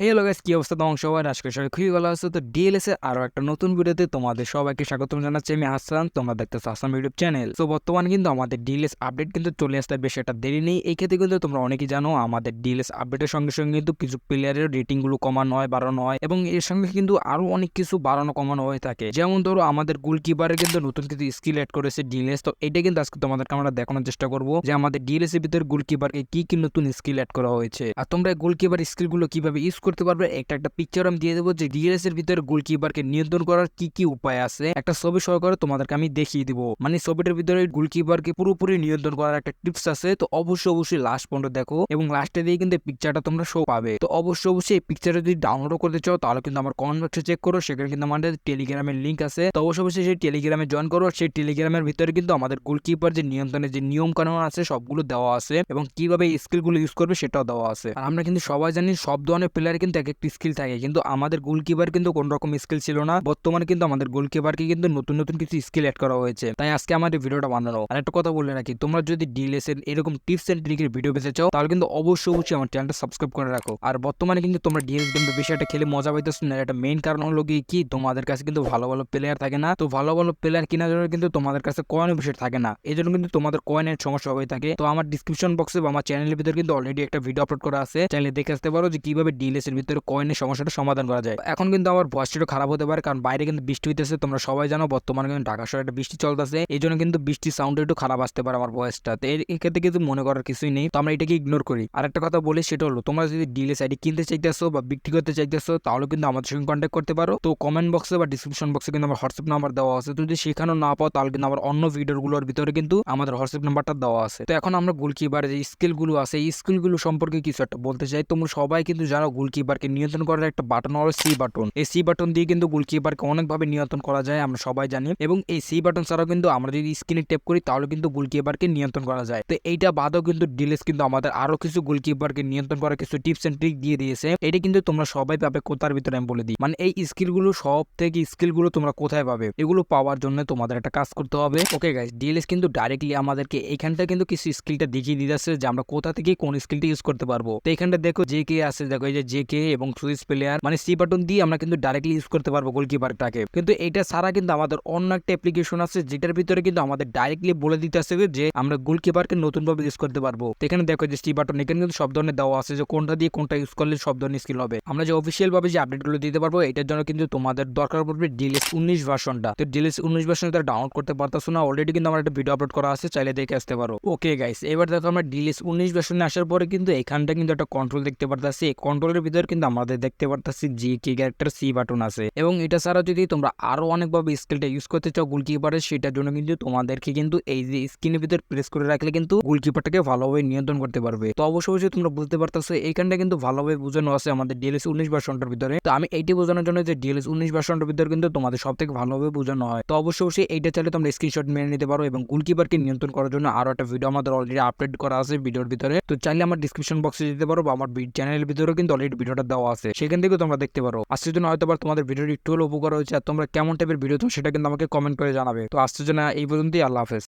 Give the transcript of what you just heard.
Hello guys কি অবস্থা? তোমার সবাই আজকে সবাই খুবই ভালো আছে। তো ডিএলএস এর আরও একটা নতুন ভিডিওতে তোমাদের সবাইকে স্বাগতম জানাচ্ছি। আমি হাসান, তোমরা দেখতেছো হাসান ইউটিউব চ্যানেল। তো বর্তমানে কিন্তু আমাদের ডিএলএস আপডেট কিন্তু চলে আসতে বেশ একটা দেরি নেই। এই ক্ষেত্রে কিন্তু তোমরা অনেকেই জানো, আমাদের ডিএলএস আপডেটের সঙ্গে সঙ্গে কিন্তু কিছু প্লেয়ারের রেটিংগুলো কমানো হয়, বাড়ানো হয় এবং এর সঙ্গে কিন্তু আরও অনেক কিছু বাড়ানো কমানো হয়ে থাকে। যেমন ধরো, আমাদের গোলকিপারে কিন্তু নতুন কিছু স্কিল অ্যাড করেছে ডিএলএস তো এটা কিন্তু আজকে তোমাদেরকে আমরা দেখানোর চেষ্টা করব যে আমাদের ডিএলএস এর ভিতরে গোলকিপারকে কি কি নতুন স্কিল অ্যাড করা হয়েছে। আর তোমরা গোলকিপার স্কিলগুলো কীভাবে ইউজ করতে পারবে। একটা একটা পিকচার আমি দিয়ে দেবো যে ডিএলএস এর ভিতরে গোলকিপারকে নিয়ন্ত্রণ করার কি কি উপায় আছে? একটা ছবি সহকারে তোমাদেরকে আমি দেখিয়ে দিব। মানে ছবিটার ভিতরে গোলকিপারকে পুরোপুরি নিয়ন্ত্রণ করার একটা টিপস আছে। তো অবশ্যই অবশ্যই লাস্ট পর্যন্ত দেখো এবং লাস্টে দিয়ে কিন্তু পিকচারটা তোমরা শো পাবে। তো অবশ্যই অবশ্যই এই পিকচারটা যদি ডাউনলোড করতে চাও, তাহলে কিন্তু আমার কমেন্ট বক্সে চেক করো। সেখানে কিন্তু আমাদের টেলিগ্রামের লিঙ্ক আছে। তো অবশ্যই অবশ্যই সেই টেলিগ্রামে জয়েন করো। সেই টেলিগ্রামের ভিতরে কিন্তু আমাদের গোলকিপার যে নিয়ন্ত্রণের যে নিয়ম কানুন আছে, সবগুলো দেওয়া আছে এবং কীভাবে স্কিলগুলো ইউজ করবে সেটাও দেওয়া আছে। আর আমরা কিন্তু সবাই জানি সব ধরনের প্লেয়ার কিন্তু এক একটি স্কিল থাকে। কিন্তু আমাদের গোলকিপার কিন্তু কোন রকম স্কিল ছিল না। বর্তমানে কিন্তু আমাদের গোলকিপারকে কিন্তু নতুন নতুন কিছু স্কিল অ্যাড করা হয়েছে। তাই আজকে আমাদের ভিডিওটা বানানো। আর একটা কথা বলে রাখি, তোমরা যদি ডিএলএস এর এরকম টিপস এন্ড ট্রিকের ভিডিও পেতে চাও, তাহলে কিন্তু অবশ্যই অবশ্যই আমার চ্যানেলটা সাবস্ক্রাইব করে রাখো। আর বর্তমানে কিন্তু তোমরা ডিএলএস গেমটা বেশি একটা খেলে মজা পাইতেছো না। একটা মেইন কারণ হলো কি কি, তোমাদের কাছে কিন্তু ভালো ভালো প্লেয়ার থাকে না। তো ভালো ভালো প্লেয়ার কেনার জন্য কিন্তু তোমাদের কাছে কয়েন বেশি থাকে না। এই জন্য কিন্তু তোমাদের কয়েনের সমস্যা হয়ে থাকে। তো আমার ডিসক্রিপশন বক্সে বা আমার চ্যানেলের ভিতরে কিন্তু অলরেডি একটা ভিডিও আপলোড করা আছে। চ্যানেলে দেখে আসতে পারো যে কীভাবে ডিএলএস এর ভিতরে কয়েনের সমস্যাটা সমাধান করা যায়। এখন কিন্তু আমার ভয়েসটা খারাপ হতে পারে, কারণ বাইরে কিন্তু বৃষ্টি হইতেছে, তোমরা সবাই জানো, বর্তমানে কিন্তু ঢাকা শহরে একটা বৃষ্টি চলতেছে। এই জন্য কিন্তু বৃষ্টির সাউন্ড একটু খারাপ আসতে পারে আমার ভয়েসটা তো এক্ষেত্রে কিন্তু মনে করার কিছুই নেই। তো আমরা এটাকে ইগনোর করি। আর একটা কথা বলি, সেটা হলো, তোমরা যদি ডিএলএস আইডি কিনতে চাইতেছো বা বিক্রি করতে চাইতেছো, তাহলে কিন্তু আমাদের সঙ্গে কন্ট্যাক্ট করতে পারো। তো কমেন্ট বক্সে বা ডিসক্রিপশন বক্সে কিন্তু আমার হোয়াটসঅ্যাপ নাম্বার দেওয়া আছে। যদি সেখানেও না পাও, তাহলে কিন্তু আমার অন্য ভিডিওগুলোর ভিতরে কিন্তু আমাদের হোয়াটসঅ্যাপ নাম্বারটা দেওয়া আছে। তো এখন আমরা গোলকিপার যে স্কিলগুলো আছে, এই স্কিলগুলো সম্পর্কে কিছু একটা বলতে চাই। তোমরা সবাই কিন্তু যারা জানো গোলকিপারকে নিয়ন্ত্রণ করার একটা বাটন হলো সি বাটন এই সি বাটন দিয়ে কিন্তু গোলকিপারকে অনেকভাবে নিয়ন্ত্রণ করা যায়, আমরা সবাই জানি। এবং এই সি বাটন ছাড়াও কিন্তু আমরা যদি স্ক্রিনে টেপ করি, তাহলে কিন্তু গোলকিপারকে নিয়ন্ত্রণ করা যায়। তো এইটা বাদও কিন্তু ডিলেস কিন্তু আমাদের আরও কিছু গোলকিপারকে নিয়ন্ত্রণ করার কিছু টিপস এন্ড ট্রিক দিয়ে দিয়েছে। এটা কিন্তু তোমরা সবাই পাবে কোথার ভিতরে আমি বলে দিই। মানে এই স্কিলগুলো সব থেকে স্কিলগুলো তোমরা কোথায় পাবে, এগুলো পাওয়ার জন্য তোমাদের একটা কাজ করতে হবে। ওকে গাইস ডিএলএস কিন্তু ডাইরেক্টলি আমাদেরকে এইখানটা কিন্তু কিছু স্কিলটা দেখিয়ে দিতেছে যে আমরা কোথা থেকে কোন স্কিলটা ইউজ করতে পারব। তো এখানটা দেখো যে কে আছে, দেখো, এই যে যে কে এবং সুইচ প্লেয়ার মানে সি বাটন দিয়ে আমরা কিন্তু ডাইরেক্টলি ইউজ করতে পারব গোলকিপারটাকে কিন্তু এটা ছাড়া কিন্তু আমাদের অন্য একটা অ্যাপ্লিকেশন আছে, যেটার ভিতরে কিন্তু আমাদের ডাইরেক্টলি বলে দিতে আসবে যে আমরা গোলকিপারকে নতুন ভাবে ইউজ করতে পারব। এখানে দেখো যে সি বাটন এখানে কিন্তু সব ধরনের দেওয়া আছে যে কোনটা দিয়ে কোনটা ইউজ করলে সব ধরনের স্কিল হবে। আমরা যে অফিসিয়াল ভাবে যে আপডেটগুলো দিতে পারব, এটার জন্য কিন্তু তোমাদের দরকার পড়বে ডিএলএস উনিশ ভার্সনটা তো ডিএলএস উনিশ ভার্সনটা ডাউনলোড করতে পারতেছো না অলরেডি কিন্তু আমার একটা ভিডিও আপলোড করা আছে, চাইলে দেখে আসতে পারো। ওকে গাইস এবার দেখো আমরা ডিএলএস উনিশ ভার্সনে আসার পরে কিন্তু এখানটা কিন্তু একটা কন্ট্রোল দেখতে পারতাছি। এই কন্ট্রোলের ভিতরে কিন্তু আমাদের দেখতে পারতাছি জি কি ক্যারেক্টার সি বাটন আছে। এবং এটা ছাড়া যদি তোমরা আরও অনেকভাবে স্কিলটা ইউজ করতে চাও গোলকিপারের সেটার জন্য কিন্তু তোমাদেরকে কিন্তু এই যে স্ক্রিনের ভিতরে প্রেস করে রাখলে কিন্তু গোলকিপারটাকে ভালোভাবে নিয়ন্ত্রণ করতে পারবে। তো অবশ্যই অবশ্যই তোমরা বুঝতে পারতেছো, এইখানটা কিন্তু ভালোভাবে বোঝানো আছে আমাদের ডিএলএস উনিশ ভার্সনটার ভিতরে। তো আমি এইটি বোঝানোর জন্য যে ডিএলএস উনিশ ভার্সনটার ভিতরে কিন্তু তোমাদের সব থেকে ভালোভাবে বোঝানো হয়। তো অবশ্যই এইটা চাইলে তোমরা স্ক্রিনশট মেনে নিতে পারো এবং গোলকিপারকে নিয়ন্ত্রণ করার জন্য আরও একটা ভিডিও আমাদের অলরেডি আপলোড করা আছে ভিডিওর ভিতরে। তো চাইলে আমার ডিসক্রিপশন বক্সে দিতে পারো বা আমার চ্যানেলের ভিতরে কিন্তু অলরেডি ভিডিওটা দেওয়া আছে, সেখান থেকেও তোমরা দেখতে পারো। আজকের জন্য হয়তো তোমাদের ভিডিওটি একটু উপকার হয়েছে, আর তোমরা কেমন টাইপের ভিডিও তো সেটা কিন্তু আমাকে কমেন্ট করে জানাবে। তো আজকের জন্য এই পর্যন্তই, আল্লাহ হাফেজ।